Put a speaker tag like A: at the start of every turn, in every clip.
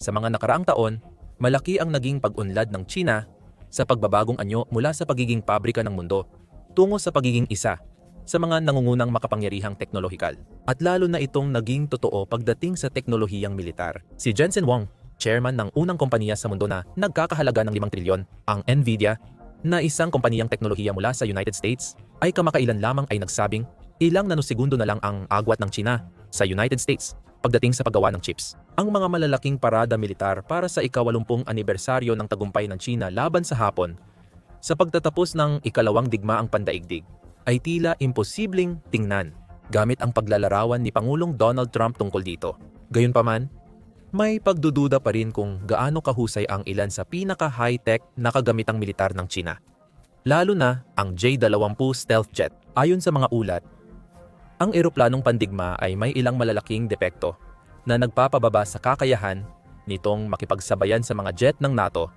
A: Sa mga nakaraang taon, malaki ang naging pag-unlad ng China sa pagbabagong anyo mula sa pagiging pabrika ng mundo tungo sa pagiging isa sa mga nangungunang makapangyarihang teknolohikal. At lalo na itong naging totoo pagdating sa teknolohiyang militar. Si Jensen Huang, chairman ng unang kompanya sa mundo na nagkakahalaga ng 5 trilyon, ang Nvidia, na isang kompaniyang teknolohiya mula sa United States, ay kamakailan lamang ay nagsabing ilang nanosegundo na lang ang agwat ng China sa United States pagdating sa paggawa ng chips. Ang mga malalaking parada militar para sa ikawalumpung anibersaryo ng tagumpay ng China laban sa Hapon sa pagtatapos ng ikalawang digmaang pandaigdig ay tila imposibleng tingnan gamit ang paglalarawan ni Pangulong Donald Trump tungkol dito. Gayunpaman, may pagdududa pa rin kung gaano kahusay ang ilan sa pinaka-high-tech na kagamitang militar ng China. Lalo na ang J-20 stealth jet. Ayon sa mga ulat, ang eroplanong pandigma ay may ilang malalaking depekto na nagpapababa sa kakayahan nitong makipagsabayan sa mga jet ng NATO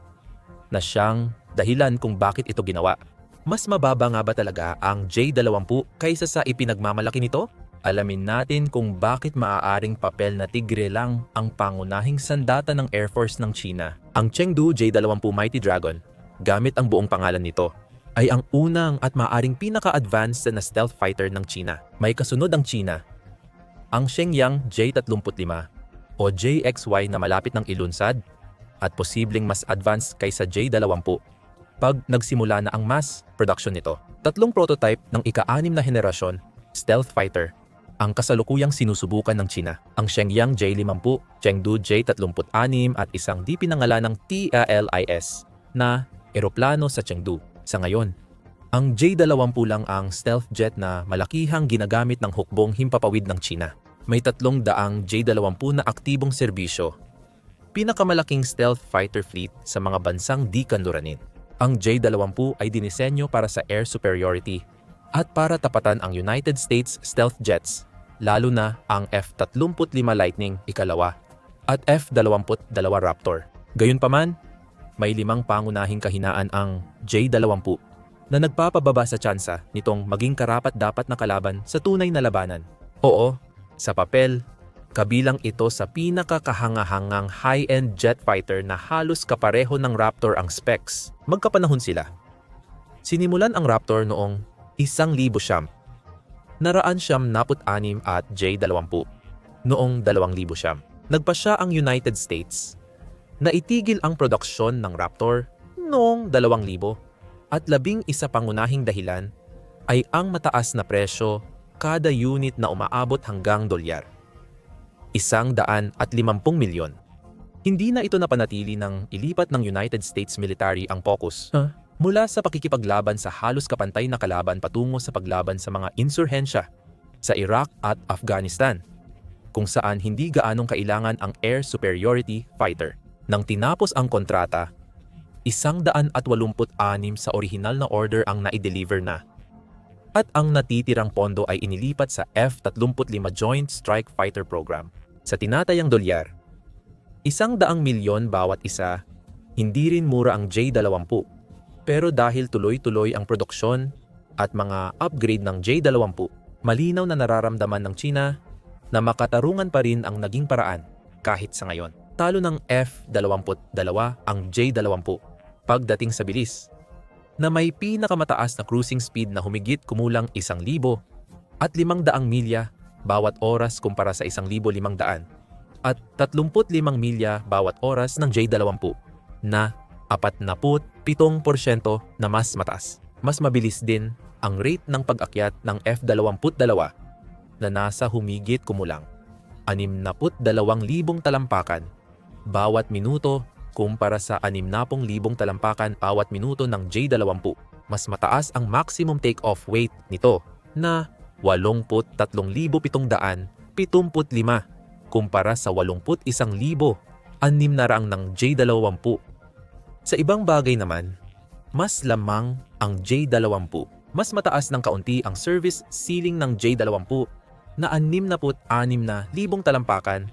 A: na siyang dahilan kung bakit ito ginawa. Mas mababa nga ba talaga ang J-20 kaysa sa ipinagmamalaki nito? Alamin natin kung bakit maaaring papel na tigre lang ang pangunahing sandata ng Air Force ng China. Ang Chengdu J-20 Mighty Dragon, gamit ang buong pangalan nito, ay ang unang at maaring pinaka-advanced na stealth fighter ng China. May kasunod ang China, ang Shenyang J-35 o JXY na malapit ng ilunsad at posibleng mas advanced kaysa J-20 pag nagsimula na ang mass production nito. Tatlong prototype ng ika-anim na henerasyon stealth fighter ang kasalukuyang sinusubukan ng China. Ang Shenyang J-50, Chengdu J-36 at isang di pinangalanang TALIS na eroplano sa Chengdu. Sa ngayon, ang J-20 lang ang stealth jet na malakihang ginagamit ng hukbong himpapawid ng China. May tatlong daang J-20 na aktibong serbisyo. Pinakamalaking stealth fighter fleet sa mga bansang di kanluranin. Ang J-20 ay dinisenyo para sa air superiority at para tapatan ang United States stealth jets, lalo na ang F-35 Lightning ikalawa at F-22 Raptor. Gayunpaman, may limang pangunahing kahinaan ang J-20 na nagpapababa sa tsansa nitong maging karapat dapat na kalaban sa tunay na labanan. Oo, sa papel, kabilang ito sa pinakakahangahangang high-end jet fighter na halos kapareho ng Raptor ang specs. Magkapanahon sila. Sinimulan ang Raptor noong isang libo siyam. Naraan siyam naput anim at J-20 noong dalawang libo siyam. Nagpa siya ang United States na itigil ang produksyon ng Raptor noong 2000 at labing isa pangunahing dahilan ay ang mataas na presyo kada unit na umaabot hanggang dolyar. Isang daan at limampung milyon. Hindi na ito napanatili ng ilipat ng United States military ang focus mula sa pakikipaglaban sa halos kapantay na kalaban patungo sa paglaban sa mga insurhensya sa Iraq at Afghanistan, kung saan hindi gaanong kailangan ang air superiority fighter. Nang tinapos ang kontrata, isang daan at walumput anim sa orihinal na order ang naideliver na. At ang natitirang pondo ay inilipat sa F-35 Joint Strike Fighter Program. Sa tinatayang dolyar, isang daang milyon bawat isa, hindi rin mura ang J-20. Pero dahil tuloy-tuloy ang produksyon at mga upgrade ng J-20, malinaw na nararamdaman ng China na makatarungan pa rin ang naging paraan kahit sa ngayon talo ng F-22 ang J-20 pagdating sa bilis na may pinakamataas na cruising speed na humigit kumulang 1,000 at 500 milya bawat oras kumpara sa 1,500 at 35 milya bawat oras ng J-20 na 47% na mas mataas. Mas mabilis din ang rate ng pag-akyat ng F-22 na nasa humigit kumulang 62,000 talampakan bawat minuto kumpara sa 60,000 talampakan bawat minuto ng J-20. Mas mataas ang maximum take-off weight nito na 83,775 kumpara sa 81,600 ng J-20. Sa ibang bagay naman, mas lamang ang J-20. Mas mataas ng kaunti ang service ceiling ng J-20 na 66 na libong talampakan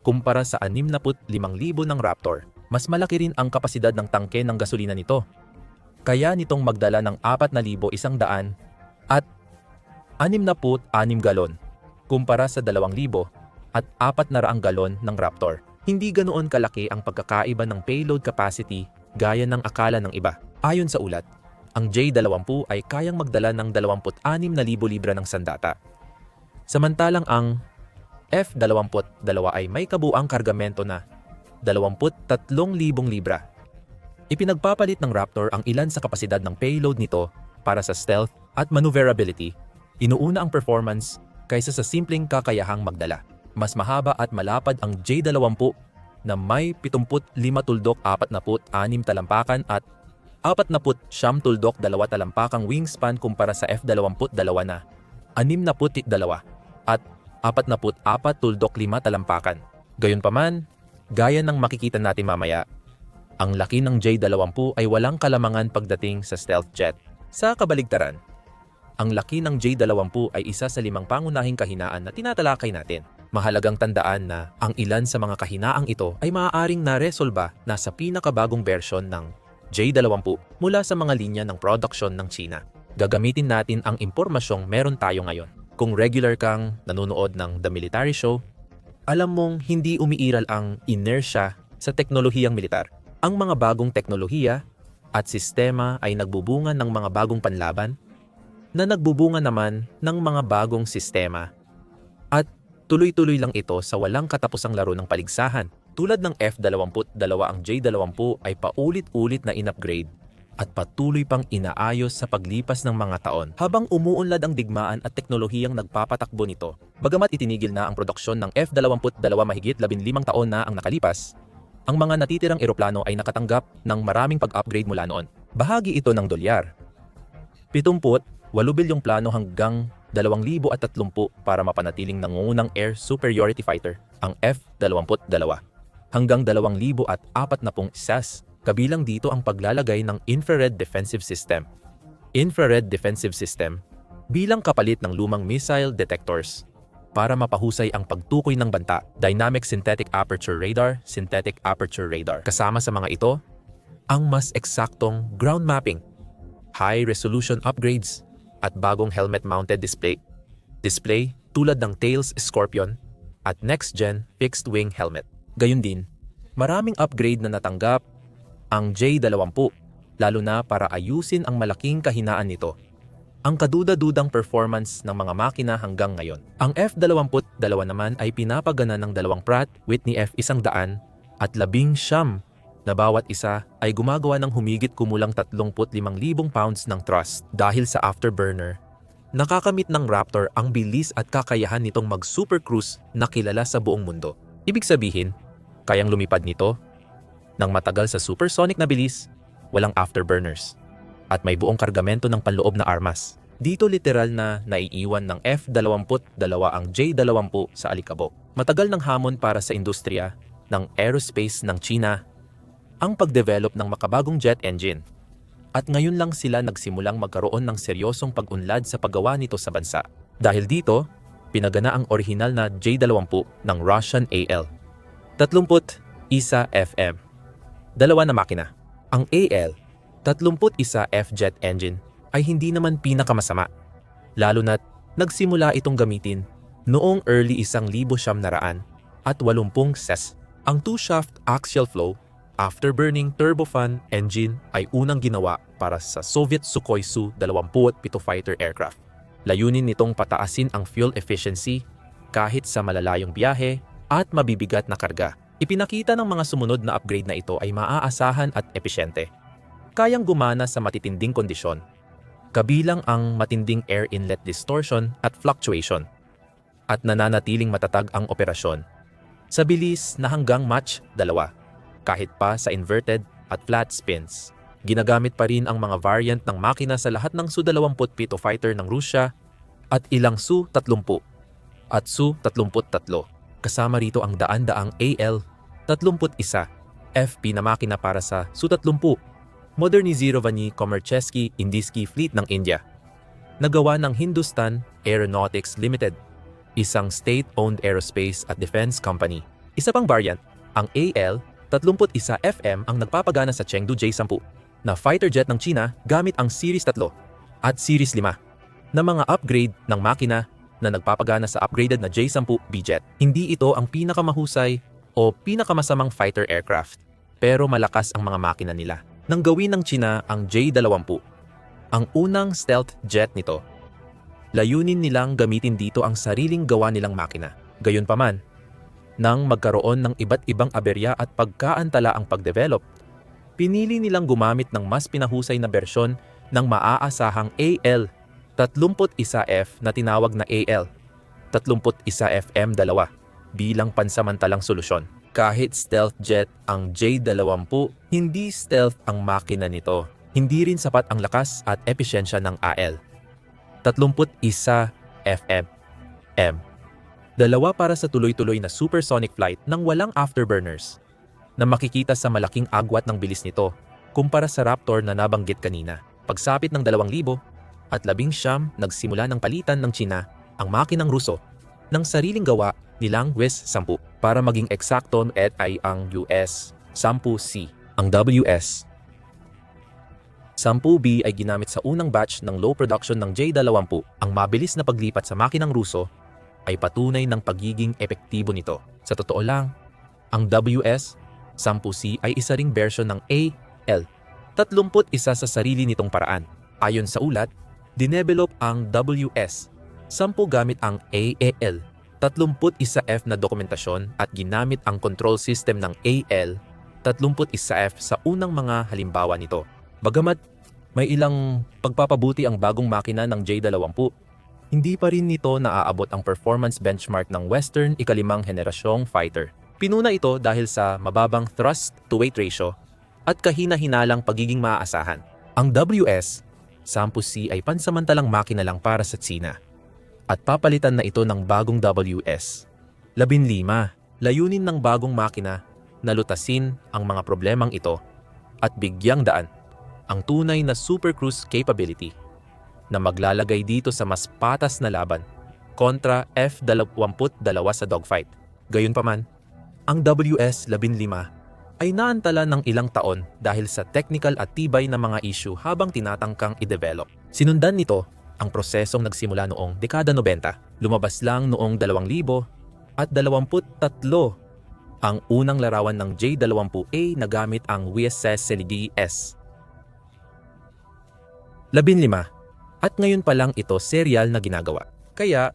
A: kumpara sa 65,000 ng Raptor. Mas malaki rin ang kapasidad ng tangke ng gasolina nito. Kaya nitong magdala ng 4,100 at 66 galon kumpara sa 2,000 at 400 galon ng Raptor. hindi ganoon kalaki ang pagkakaiba ng payload capacity gaya ng akala ng iba. Ayon sa ulat, ang J-20 ay kayang magdala ng 26,000 libra ng sandata. Samantalang ang F-22 ay may kabuang kargamento na 23,000 libra. Ipinagpapalit ng Raptor ang ilan sa kapasidad ng payload nito para sa stealth at maneuverability. Inuuna ang performance kaysa sa simpleng kakayahang magdala. Mas mahaba at malapad ang J-20 na may 75 tuldok 46 talampakan at 49 tuldok 2 talampakang wingspan kumpara sa F-22 na 62 at 44 tuldok 5 talampakan. Gayunpaman, gaya ng makikita natin mamaya, ang laki ng J-20 ay walang kalamangan pagdating sa stealth jet. Sa kabaligtaran, ang laki ng J-20 ay isa sa limang pangunahing kahinaan na tinatalakay natin. Mahalagang tandaan na ang ilan sa mga kahinaang ito ay maaaring naresolba na sa pinakabagong bersyon ng J-20 mula sa mga linya ng production ng China. Gagamitin natin ang impormasyong meron tayo ngayon. Kung regular kang nanonood ng The Military Show, alam mong hindi umiiral ang inertia sa teknolohiyang militar. Ang mga bagong teknolohiya at sistema ay nagbubunga ng mga bagong panlaban na nagbubunga naman ng mga bagong sistema. At tuloy-tuloy lang ito sa walang katapusang laro ng paligsahan. Tulad ng F-22 ang J-20 ay paulit-ulit na in-upgrade at patuloy pang inaayos sa paglipas ng mga taon habang umuunlad ang digmaan at teknolohiyang nagpapatakbo nito. Bagamat itinigil na ang produksyon ng F-22 mahigit 15 taon na ang nakalipas, ang mga natitirang eroplano ay nakatanggap ng maraming pag-upgrade mula noon. Bahagi ito ng dolyar. 70, 8 bilyong plano hanggang 2,030 para mapanatiling nangungunang air superiority fighter, ang F-22 hanggang 2,040 SAS. Kabilang dito ang paglalagay ng Infrared Defensive System. Infrared Defensive System bilang kapalit ng lumang missile detectors para mapahusay ang pagtukoy ng banta. Dynamic Synthetic Aperture Radar, Synthetic Aperture Radar. Kasama sa mga ito, ang mas eksaktong ground mapping, high-resolution upgrades, at bagong helmet-mounted display. Display tulad ng Tails Scorpion at next-gen fixed-wing helmet. Gayun din, maraming upgrade na natanggap ang J-20 lalo na para ayusin ang malaking kahinaan nito. Ang kaduda-dudang performance ng mga makina hanggang ngayon. Ang F-22 naman ay pinapagana ng dalawang Pratt Whitney F-100 at labing siyam na bawat isa ay gumagawa ng humigit kumulang 35,000 pounds ng thrust dahil sa afterburner. Nakakamit ng Raptor ang bilis at kakayahan nitong mag-supercruise na kilala sa buong mundo. Ibig sabihin, kayang lumipad nito ng matagal sa supersonic na bilis, walang afterburners, at may buong kargamento ng panloob na armas. Dito literal na naiiwan ng F-22 ang J-20 sa alikabok. Matagal ng hamon para sa industriya ng aerospace ng China ang pagdevelop ng makabagong jet engine. At ngayon lang sila nagsimulang magkaroon ng seryosong pag-unlad sa paggawa nito sa bansa. Dahil dito, pinagana ang orihinal na J-20 ng Russian AL. 30 isa FM. Dalawa na makina. Ang AL, 31 F-jet engine, ay hindi naman pinakamasama. Lalo na't nagsimula itong gamitin noong early isang libo siyam naraan at 80 ses. Ang two-shaft axial flow afterburning turbofan engine ay unang ginawa para sa Soviet Sukhoi Su-27 fighter aircraft. Layunin nitong pataasin ang fuel efficiency kahit sa malalayong biyahe at mabibigat na karga. Ipinakita ng mga sumunod na upgrade na ito ay maaasahan at episyente. Kayang gumana sa matitinding kondisyon, kabilang ang matinding air inlet distortion at fluctuation, at nananatiling matatag ang operasyon sa bilis na hanggang Mach 2 kahit pa sa inverted at flat spins. Ginagamit pa rin ang mga variant ng makina sa lahat ng Su-27 fighter ng Rusya at ilang Su-30 at Su-33. Kasama rito ang daan-daang AL-31 FP na makina para sa Su-30 Modernizirovanyi Komerchesky Indisky Fleet ng India. Nagawa ng Hindustan Aeronautics Limited, isang state-owned aerospace at defense company. Isa pang variant, ang AL 31 FM ang nagpapagana sa Chengdu J-10 na fighter jet ng China gamit ang Series 3 at Series 5 na mga upgrade ng makina na nagpapagana sa upgraded na J-10 B-jet. Hindi ito ang pinakamahusay o pinakamasamang fighter aircraft. Pero malakas ang mga makina nila. Nang gawin ng China ang J-20, ang unang stealth jet nito, layunin nilang gamitin dito ang sariling gawa nilang makina. Gayunpaman, nang magkaroon ng iba't ibang aberya at pagkaantala ang pagdevelop, pinili nilang gumamit ng mas pinahusay na bersyon ng maaasahang AL-31F na tinawag na AL 31FM2 bilang pansamantalang solusyon. Kahit stealth jet ang J-20, hindi stealth ang makina nito. Hindi rin sapat ang lakas at episyensya ng AL. 31 FM M. Dalawa para sa tuloy-tuloy na supersonic flight ng walang afterburners na makikita sa malaking agwat ng bilis nito kumpara sa Raptor na nabanggit kanina. Pagsapit ng 2,000 at labing siyam nagsimula ng palitan ng China ang makinang Ruso ng sariling gawa nilang WIS-10 para maging eksakto at ay ang US 10C. Ang WS 10B ay ginamit sa unang batch ng low production ng J-20. Ang mabilis na paglipat sa makinang Ruso ay patunay ng pagiging epektibo nito. Sa totoo lang, ang WS 10C ay isa ring version ng AL 31 sa sarili nitong paraan. Ayon sa ulat, dinevelop ang WS 10 gamit ang AAL 31F na dokumentasyon at ginamit ang control system ng AL 31F sa unang mga halimbawa nito. Bagamat may ilang pagpapabuti ang bagong makina ng J-20, hindi pa rin nito naaabot ang performance benchmark ng Western ikalimang henerasyong fighter. Pinuna ito dahil sa mababang thrust-to-weight ratio at kahina-hinalang pagiging maaasahan. Ang WS, 10C ay pansamantalang makina lang para sa Tsina at papalitan na ito ng bagong WS. 15. Layunin ng bagong makina na lutasin ang mga problemang ito at bigyang daan ang tunay na Super Cruise capability na maglalagay dito sa mas patas na laban kontra F-22 sa dogfight. Gayunpaman, ang WS-15 ay naantala ng ilang taon dahil sa technical at tibay na mga issue habang tinatangkang i-develop. Sinundan nito ang prosesong nagsimula noong dekada 90. Lumabas lang noong 2000 at 23 ang unang larawan ng J-20A na gamit ang WSS LED-S. 15. At ngayon pa lang ito serial na ginagawa. Kaya,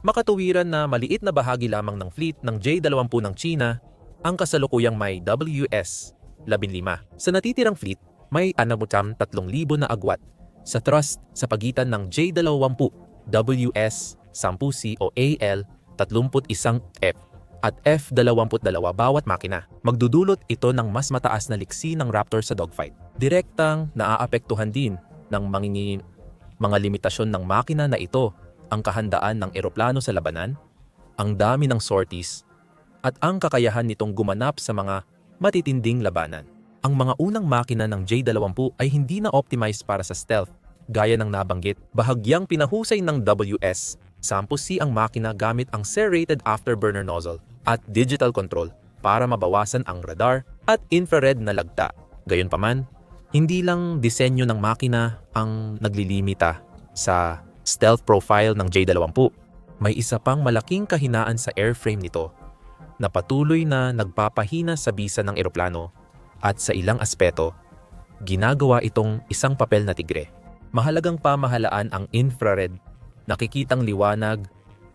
A: makatuwiran na maliit na bahagi lamang ng fleet ng J-20 ng China ang kasalukuyang may WS-15. Sa natitirang fleet, may anamutam 3,000 na agwat sa thrust sa pagitan ng J-20, WS-10C o AL-31F at F-22 bawat makina. Magdudulot ito ng mas mataas na liksi ng Raptor sa dogfight. Direktang naaapektuhan din ng mangingin mga limitasyon ng makina na ito ang kahandaan ng eroplano sa labanan, ang dami ng sorties, at ang kakayahan nitong gumanap sa mga matitinding labanan. Ang mga unang makina ng J-20 ay hindi na optimized para sa stealth. Gaya ng nabanggit, bahagyang pinahusay ng WS, 10C ang makina gamit ang serrated afterburner nozzle at digital control para mabawasan ang radar at infrared na lagta. Gayunpaman, hindi lang disenyo ng makina ang naglilimita sa stealth profile ng J-20. May isa pang malaking kahinaan sa airframe nito na patuloy na nagpapahina sa bisa ng eroplano at sa ilang aspeto, ginagawa itong isang papel na tigre. Mahalagang pamahalaan ang infrared, nakikitang liwanag,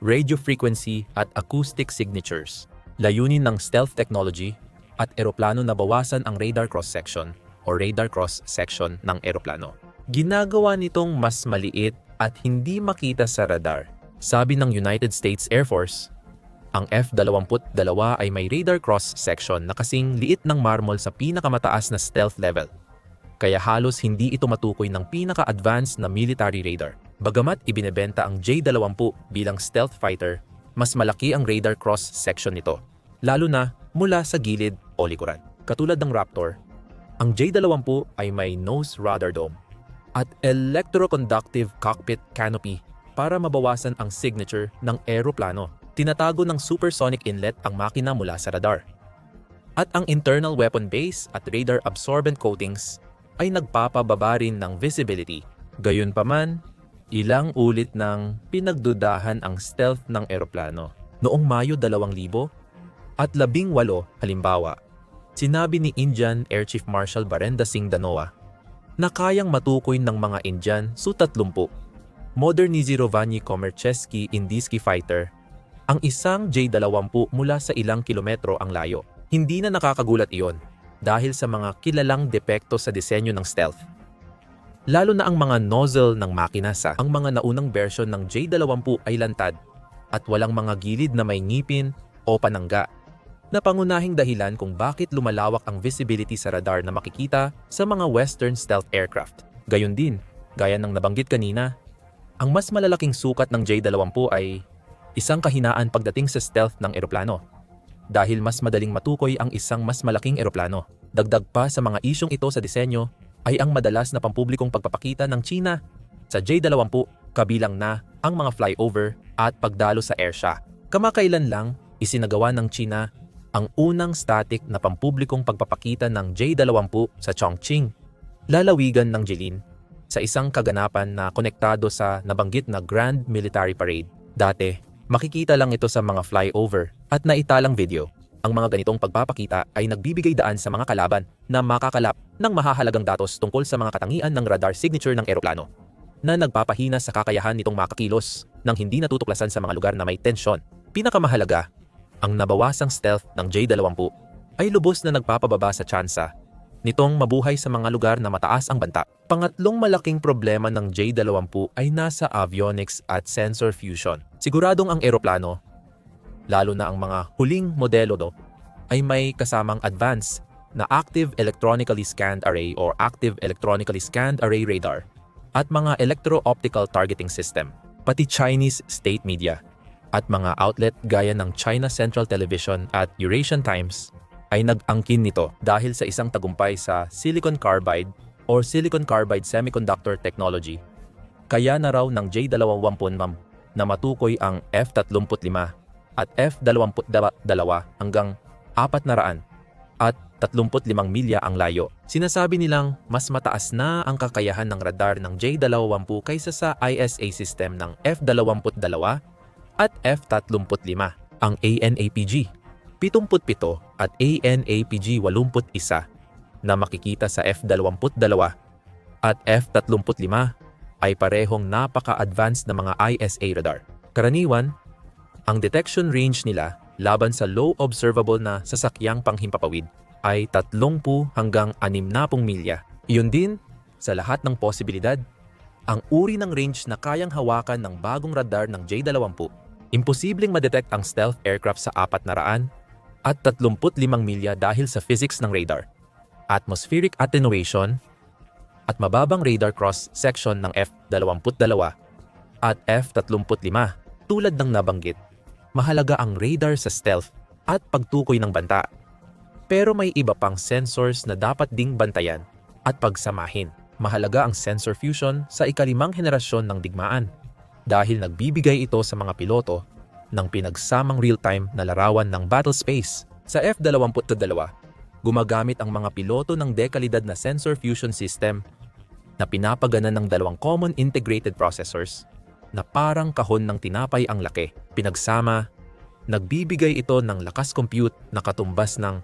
A: radio frequency at acoustic signatures. Layunin ng stealth technology at eroplano na bawasan ang radar cross-section o radar cross-section ng eroplano. Ginagawa nitong mas maliit at hindi makita sa radar. Sabi ng United States Air Force, ang F-22 ay may radar cross-section na kasing liit ng marmol sa pinakamataas na stealth level. Kaya halos hindi ito matukoy ng pinaka-advanced na military radar. Bagamat ibinebenta ang J-20 bilang stealth fighter, mas malaki ang radar cross-section nito, lalo na mula sa gilid o likuran. Katulad ng Raptor, ang J-20 ay may nose radar dome at electroconductive cockpit canopy para mabawasan ang signature ng aeroplano. Tinatago ng supersonic inlet ang makina mula sa radar. At ang internal weapon base at radar absorbent coatings ay nagpapababa rin ng visibility. Gayunpaman, ilang ulit nang pinagdudahan ang stealth ng eroplano. Noong Mayo 2000, At labing walo, halimbawa, sinabi ni Indian Air Chief Marshal Barenda Singh Danoa na kayang matukoy ng mga Indian Su-30 Modernizirovanyi Komercheski Indiski Fighter ang isang J-20 mula sa ilang kilometro ang layo. Hindi na nakakagulat iyon dahil sa mga kilalang depekto sa disenyo ng stealth. Lalo na ang mga nozzle ng makina sa ang mga naunang version ng J-20 ay lantad at walang mga gilid na may ngipin o panangga na pangunahing dahilan kung bakit lumalawak ang visibility sa radar na makikita sa mga Western stealth aircraft. Gayon din, gaya ng nabanggit kanina, ang mas malalaking sukat ng J-20 ay isang kahinaan pagdating sa stealth ng eroplano dahil mas madaling matukoy ang isang mas malaking eroplano. Dagdag pa sa mga isyong ito sa disenyo ay ang madalas na pampublikong pagpapakita ng China sa J-20 kabilang na ang mga flyover at pagdalo sa airsha. Kamakailan lang, isinagawa ng China ang unang static na pampublikong pagpapakita ng J-20 sa Chongqing, lalawigan ng Jilin, sa isang kaganapan na konektado sa nabanggit na Grand Military Parade. Dati, makikita lang ito sa mga flyover at naitalang video. Ang mga ganitong pagpapakita ay nagbibigay daan sa mga kalaban na makakalap ng mahahalagang datos tungkol sa mga katangian ng radar signature ng eroplano na nagpapahina sa kakayahan nitong makakilos nang hindi natutuklasan sa mga lugar na may tensyon. Pinakamahalaga, ang nabawasang stealth ng J-20 ay lubos na nagpapababa sa tsansa nitong mabuhay sa mga lugar na mataas ang banta. Pangatlong malaking problema ng J-20 ay nasa avionics at sensor fusion. Siguradong ang eroplano, lalo na ang mga huling modelo do, ay may kasamang advanced na Active Electronically Scanned Array or Active Electronically Scanned Array Radar at mga Electro-Optical Targeting System, pati Chinese state media at mga outlet gaya ng China Central Television at Eurasian Times ay nag-angkin nito dahil sa isang tagumpay sa silicon carbide or silicon carbide semiconductor technology. Kaya na raw ng J-20 na matukoy ang F-35 at F-22 hanggang 400 at 35 milya ang layo. Sinasabi nilang mas mataas na ang kakayahan ng radar ng J-20 kaysa sa ISA system ng F-22 at F-35, ang ANAPG 77 at ANAPG 81 na makikita sa F-22 at F-35 ay parehong napaka-advanced na mga ISA radar. Karaniwan, ang detection range nila laban sa low observable na sasakyang panghimpapawid ay 30 hanggang 60 milya. Iyon din, sa lahat ng posibilidad, ang uri ng range na kayang hawakan ng bagong radar ng J-20 imposibleng madetect ang stealth aircraft sa 400 at 35 milya dahil sa physics ng radar, atmospheric attenuation, at mababang radar cross-section ng F-22 at F-35 tulad ng nabanggit. Mahalaga ang radar sa stealth at pagtukoy ng banta. Pero may iba pang sensors na dapat ding bantayan at pagsamahin. Mahalaga ang sensor fusion sa ikalimang henerasyon ng digmaan dahil nagbibigay ito sa mga piloto ng pinagsamang real-time na larawan ng battle space. Sa F-22, gumagamit ang mga piloto ng dekalidad na sensor fusion system na pinapagana ng dalawang common integrated processors na parang kahon ng tinapay ang laki. Pinagsama, nagbibigay ito ng lakas compute na katumbas ng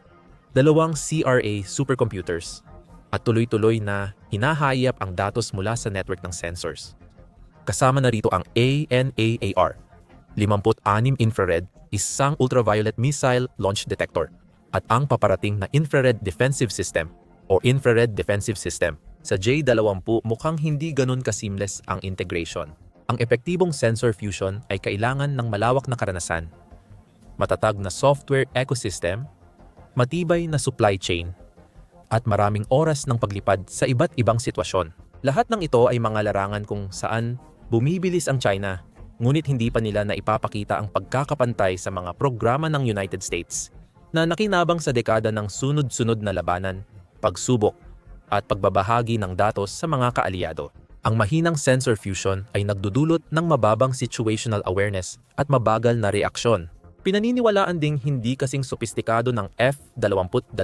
A: dalawang CRA supercomputers at tuloy-tuloy na hinahayap ang datos mula sa network ng sensors. Kasama na rito ang ANAAR, 56 infrared, isang ultraviolet missile launch detector, at ang paparating na infrared defensive system o infrared defensive system. Sa J-20 mukhang hindi ganun ka-seamless ang integration. Ang epektibong sensor fusion ay kailangan ng malawak na karanasan, matatag na software ecosystem, matibay na supply chain, at maraming oras ng paglipad sa iba't ibang sitwasyon. Lahat ng ito ay mga larangan kung saan Bumibilis ang China, ngunit hindi pa nila na ipapakita ang pagkakapantay sa mga programa ng United States na nakinabang sa dekada ng sunod-sunod na labanan, pagsubok, at pagbabahagi ng datos sa mga kaalyado. Ang mahinang sensor fusion ay nagdudulot ng mababang situational awareness at mabagal na reaksyon. Pinaniniwalaan ding hindi kasing sopistikado ng F-22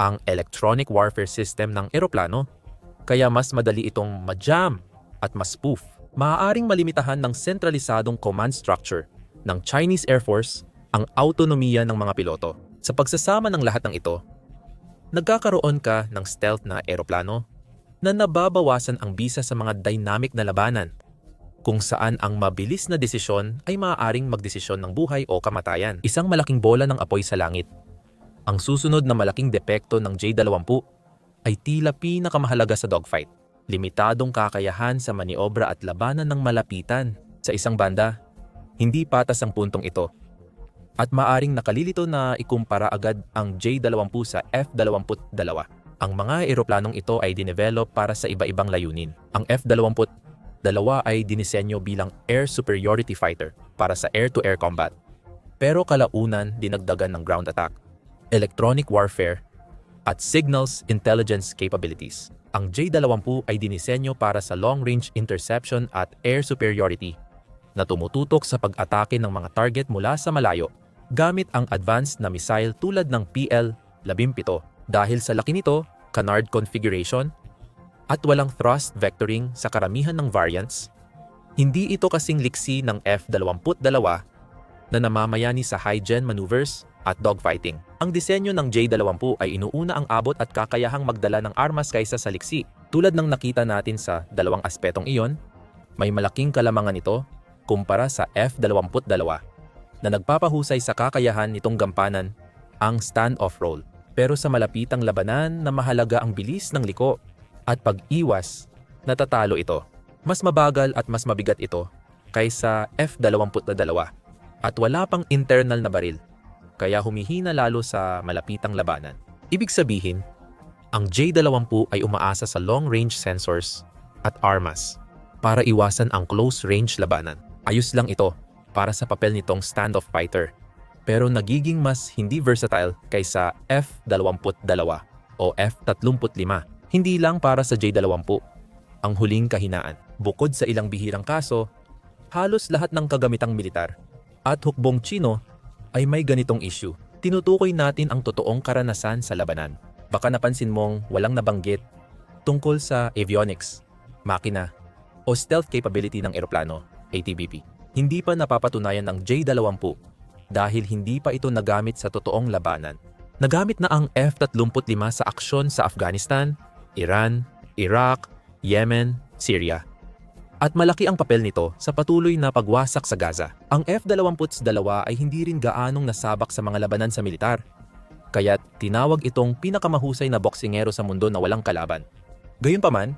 A: ang electronic warfare system ng eroplano, kaya mas madali itong majam at maspoof maaaring malimitahan ng sentralisadong command structure ng Chinese Air Force ang autonomiya ng mga piloto. Sa pagsasama ng lahat ng ito, nagkakaroon ka ng stealth na eroplano na nababawasan ang bisa sa mga dynamic na labanan kung saan ang mabilis na desisyon ay maaaring magdesisyon ng buhay o kamatayan. Isang malaking bola ng apoy sa langit. Ang susunod na malaking depekto ng J-20 ay tila pinakamahalaga sa dogfight. Limitadong kakayahan sa maniobra at labanan ng malapitan. Sa isang banda, hindi patas ang puntong ito. At maaring nakalilito na ikumpara agad ang J-20 sa F-22. Ang mga eroplanong ito ay dinevelop para sa iba-ibang layunin. Ang F-22 ay dinisenyo bilang air superiority fighter para sa air-to-air combat. Pero kalaunan dinagdagan ng ground attack, electronic warfare, at signals intelligence capabilities. Ang J-20 ay dinisenyo para sa long-range interception at air superiority na tumututok sa pag-atake ng mga target mula sa malayo gamit ang advanced na missile tulad ng PL-17 dahil sa laki nito, canard configuration, at walang thrust vectoring sa karamihan ng variants, hindi ito kasing liksi ng F-22 na namamayani sa high-gen maneuvers at dogfighting. Ang disenyo ng J-20 ay inuuna ang abot at kakayahang magdala ng armas kaysa sa liksi. Tulad ng nakita natin sa dalawang aspetong iyon, may malaking kalamangan ito kumpara sa F-22 na nagpapahusay sa kakayahan nitong gampanan ang stand-off role. Pero sa malapitang labanan na mahalaga ang bilis ng liko at pag-iwas, natatalo ito. Mas mabagal at mas mabigat ito kaysa F-22 at wala pang internal na baril, kaya humihina lalo sa malapitang labanan. Ibig sabihin, ang J-20 ay umaasa sa long-range sensors at armas para iwasan ang close-range labanan. Ayos lang ito para sa papel nitong standoff fighter, pero nagiging mas hindi versatile kaysa F-22 o F-35 hindi lang para sa J-20, ang huling kahinaan. Bukod sa ilang bihirang kaso, halos lahat ng kagamitang militar at hukbong Chino ay may ganitong issue. Tinutukoy natin ang totoong karanasan sa labanan. Baka napansin mong walang nabanggit tungkol sa avionics, makina, o stealth capability ng eroplano, ATBP. Hindi pa napapatunayan ng J-20 dahil hindi pa ito nagamit sa totoong labanan. Nagamit na ang F-35 sa aksyon sa Afghanistan, Iran, Iraq, Yemen, Syria. At malaki ang papel nito sa patuloy na pagwasak sa Gaza. Ang F-22 ay hindi rin gaanong nasabak sa mga labanan sa militar. Kaya't tinawag itong pinakamahusay na boksingero sa mundo na walang kalaban. Gayunpaman,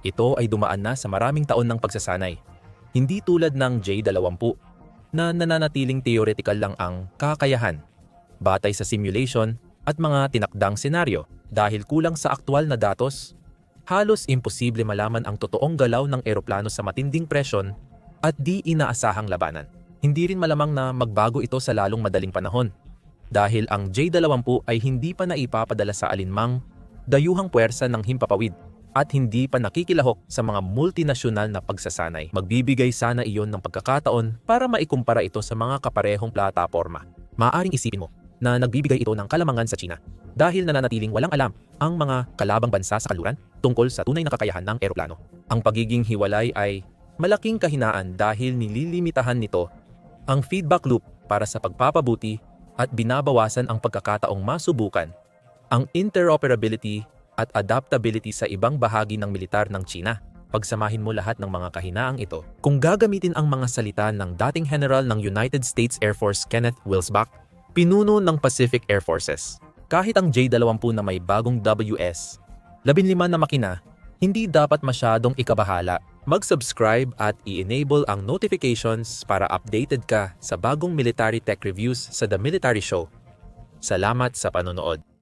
A: ito ay dumaan na sa maraming taon ng pagsasanay. Hindi tulad ng J-20 na nananatiling theoretical lang ang kakayahan batay sa simulation at mga tinakdang senaryo dahil kulang sa aktwal na datos, halos imposible malaman ang totoong galaw ng eroplano sa matinding presyon at di inaasahang labanan. Hindi rin malamang na magbago ito sa lalong madaling panahon dahil ang J-20 ay hindi pa naipapadala sa alinmang dayuhang puwersa ng himpapawid at hindi pa nakikilahok sa mga multinasyonal na pagsasanay. Magbibigay sana iyon ng pagkakataon para maikumpara ito sa mga kaparehong plataporma. Maaring isipin mo na nagbibigay ito ng kalamangan sa China dahil nananatiling walang alam ang mga kalabang bansa sa kaluran tungkol sa tunay na kakayahan ng eroplano. Ang pagiging hiwalay ay malaking kahinaan dahil nililimitahan nito ang feedback loop para sa pagpapabuti at binabawasan ang pagkakataong masubukan ang interoperability at adaptability sa ibang bahagi ng militar ng China. Pagsamahin mo lahat ng mga kahinaang ito, kung gagamitin ang mga salita ng dating General ng United States Air Force Kenneth Wilsbach, pinuno ng Pacific Air Forces, kahit ang J-20 na may bagong WS, 15 na makina, hindi dapat masyadong ikabahala. Mag-subscribe at i-enable ang notifications para updated ka sa bagong military tech reviews sa The Military Show. Salamat sa panonood.